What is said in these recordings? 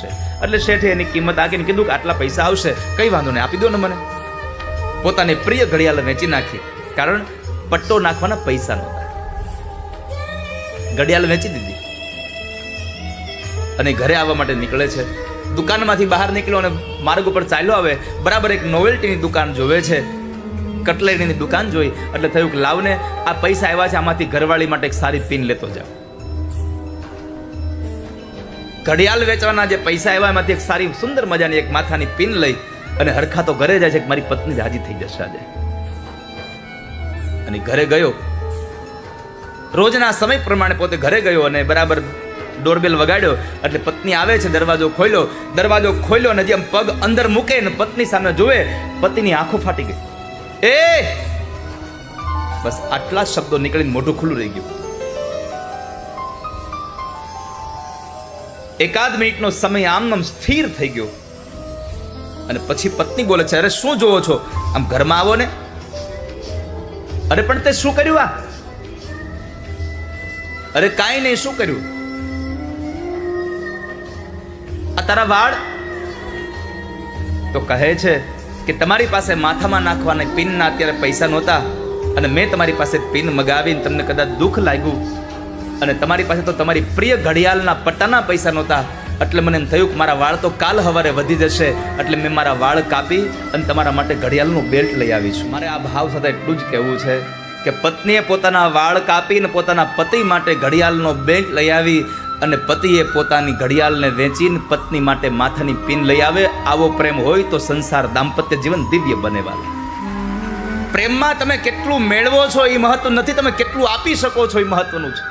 છે. એટલે શેઠે એની કિંમત આગીને કીધું કે આટલા પૈસા આવશે, કઈ વાંધો નહીં, આપી દો ને મને. પોતાની પ્રિય ઘડિયાળ વેચી નાખી, કારણ પટ્ટો નાખવાના પૈસા નહોતા ઘડિયાળ વેચી દીધી. અને ઘરે આવવા માટે નીકળે છે. દુકાનમાંથી બહાર નીકળ્યો અને માર્ગ ઉપર ચાલ્યો આવે, બરાબર એક નોવેલ્ટીની દુકાન જોવે છે. કટલેરીની દુકાન જોઈ, એટલે થયું કે લાવને, આ પૈસા આવ્યા છે, આમાંથી ઘરવાળી માટે એક સારી પિન લેતો જાવ ઘડિયાળ વેચવાના જે પૈસા આવ્યા, એમાંથી એક સારી સુંદર મજાની એક માથાની પિન લઈ અને હરખા તો ઘરે જાય છે કે મારી પત્ની રાજી થઈ જશે આજે. અને ઘરે ગયો. રોજના સમય પ્રમાણે પોતે ઘરે ગયો અને બરાબર ડોરબેલ વગાડ્યો. એટલે પત્ની આવે છે, દરવાજો ખોલ્યો. દરવાજો ખોલ્યો અને જેમ પગ અંદર મૂકે ને પત્ની સામે જોવે પતિની આંખો ફાટી ગઈ. એ! બસ આટલા શબ્દો નીકળીને મોઢું ખુલ્લું રહી ગયું. એકાદ મિનિટનો સમય આમ આમ સ્થિર થઈ ગયો. અને પછી પત્ની બોલે છે, અરે, શું જોવો છો? આમ ઘરમાં આવો ને. અરે, પણ તે શું કર્યું આ? અરે, કાંઈ નહીં, શું કર્યું? આ તારા વાળ? તો કહે છે કે, તમારી પાસે માથામાં નાખવાના પિનના અત્યારે પૈસા નહોતા અને મેં તમારી પાસે પિન મગાવીને તમને કદાચ દુઃખ લાગ્યું અને તમારી પાસે તો તમારી પ્રિય ઘડિયાળના પટ્ટાના પૈસા નહોતા. એટલે મને એમ થયું કે મારા વાળ તો કાલ હવારે વધી જશે. એટલે મેં મારા વાળ કાપી અને તમારા માટે ઘડિયાળનું બેલ્ટ લઈ આવી છું. મારે આ ભાવ સાથે એટલું જ કહેવું છે કે પત્નીએ પોતાના વાળ કાપીને પોતાના પતિ માટે ઘડિયાળનો બેલ્ટ લઈ આવી અને પતિએ પોતાની ઘડિયાળને વેચીને પત્ની માટે માથાની પિન લઈ આવે. આવો પ્રેમ હોય તો સંસાર દાંપત્ય જીવન દિવ્ય બને વાલા પ્રેમમાં તમે કેટલું મેળવો છો એ મહત્વ નથી. તમે કેટલું આપી શકો છો એ મહત્વનું છે.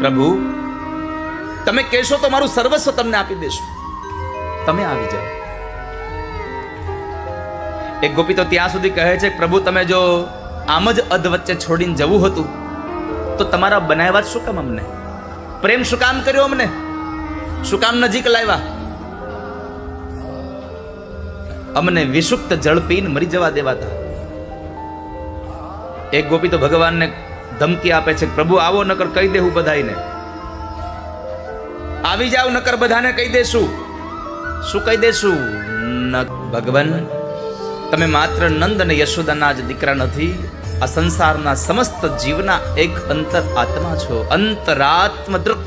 પ્રભુ, તમે કહેશો તો મારું સર્વસ્વ તમને આપી દેશું. તમે આવી જાઓ. એક ગોપી તો ત્યાં સુધી કહે છે, પ્રભુ, તમે જો આમ જ અધ વચ્ચે છોડીને જવું હતું, તો તમારા બનાવ્યા શું કામ અમને? પ્રેમ શું કામ કર્યો અમને? શું કામ નજીક લાવ્યા? અમને વિષુક્ત જળ પીને મરી જવા દેવાતા એક ગોપી તો ભગવાનને ધમકી આપે છે પ્રભુ, આવો નકર કહી દેવું બધાને આવી જાવ નકર બધાને કહી દેશું. શું કહી દેશું? ભગવાન, તમે માત્ર નંદ અને યશોદાના જ દીકરા નથી, આ સંસારના સમસ્ત જીવના એક અંતર આત્મા છો. અંતરાત્મ દૃક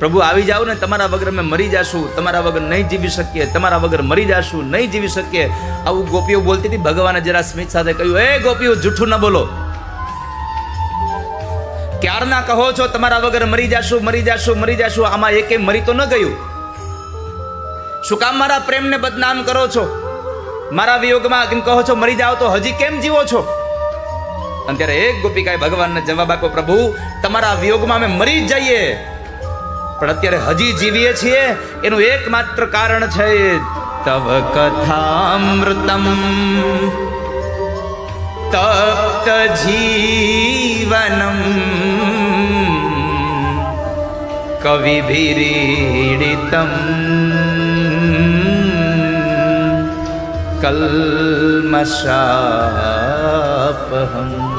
પ્રભુ આવી જાવ ને તમારા વગર અમે મરી જાશું, તમારા વગર નહીં જીવી શકીએ, તમારા વગર મરી જાશું, નહીં જીવી શકીએ. આવું ગોપીઓ બોલતી હતી, ભગવાને જરા સ્મિત સાથે કહ્યું એ ગોપીઓ, જૂઠું ન બોલો. ક્યારના કહો છો, તમારા વગર મરી જાશું મરી જાશું મરી જાશું, આમાં એકે મરી તો ન ગયું. શું કામ મારા પ્રેમને બદનામ કરો છો? મારા વિયોગમાં કેમ કહો છો, મરી જાઓ તો હજી કેમ જીવો છો? અને ત્યારે એક ગોપિકાએ ભગવાનને જવાબ આપ્યો, પ્રભુ, તમારા વિયોગમાં અમે મરી જ જઈએ. પણ અત્યારે હજી જીવીએ છીએ, એનું એકમાત્ર કારણ છે તવ કથામૃતમ. તપ્ત જીવનમ. કવિભિરીડિતમ. કલ્મશાપહમ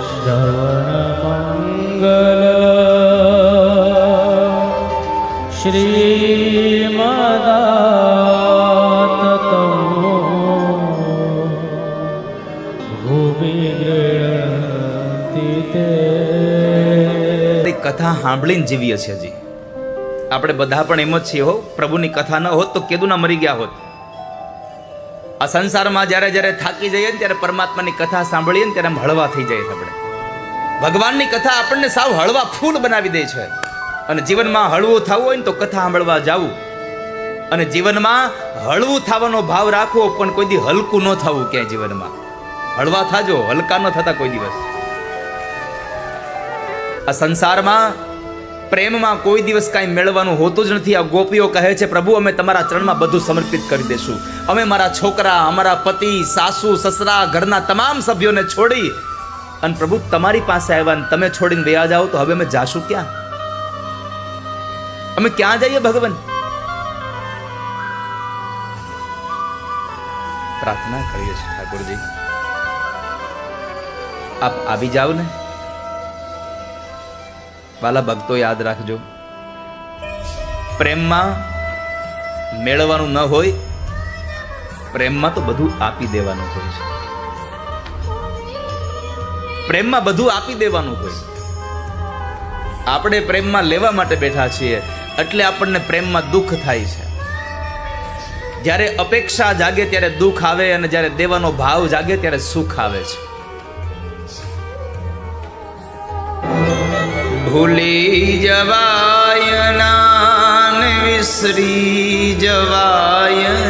શ્રવણમંગલ श्रीमदाततो भुवि गृह्णन्ति ते તે કથા સાંભળીને જીવીએ છીએ હજી આપણે બધા પણ એમ જ છીએ હો પ્રભુની કથા ન હોત તો કેદુના મરી ગયા હોત આ સંસારમાં જ્યારે જ્યારે થાકી જઈએ ને ત્યારે પરમાત્માની કથા સાંભળીએ ને ત્યારે આમ હળવા થઈ જઈએ છીએ આપણે ભગવાનની કથા આપણને સાવ હળવા ફૂલ બનાવી દે છે અને જીવનમાં હળવું થવું હોય ને તો કથા સાંભળવા જાવું. અને જીવનમાં હળવું થવાનો ભાવ રાખવો પણ કોઈ દી હલકું ન થવું ક્યાંય જીવનમાં. હળવા થાજો, હલકા ન થતા કોઈ દિવસ. આ સંસારમાં પ્રેમમાં કોઈ દિવસ કાંઈ મેળવવાનું હોતું જ નથી. આ ગોપીઓ કહે છે, પ્રભુ, અમે તમારા ચરણમાં બધું સમર્પિત કરી દેશું. અમે મારા છોકરા, અમારા પતિ, સાસુ, સસરા, ઘરના તમામ સભ્યોને છોડી અને પ્રભુ, તમારી પાસે આવ્યા તમે છોડીને વયા જાઓ, તો હવે અમે જાશું ક્યાં? અમે ક્યાં જઈએ ભગવાન? પ્રાર્થના કરીએ છીએ ઠાકોરજી. આપ આવી જાઓ ને. વાલા ભક્તો યાદ રાખજો. પ્રેમમાં મેળવવાનું ન હોય, પ્રેમમાં તો બધું આપી દેવાનું હોય છે. પ્રેમમાં બધું આપી દેવાનું હોય. આપણે પ્રેમમાં લેવા માટે બેઠા છીએ. એટલે આપણને પ્રેમમાં દુઃખ થાય છે. જ્યારે અપેક્ષા જાગે ત્યારે દુઃખ આવે અને જ્યારે દેવાનો ભાવ જાગે ત્યારે સુખ આવે છે. ભૂલી જવાય ના વિસરી જવાય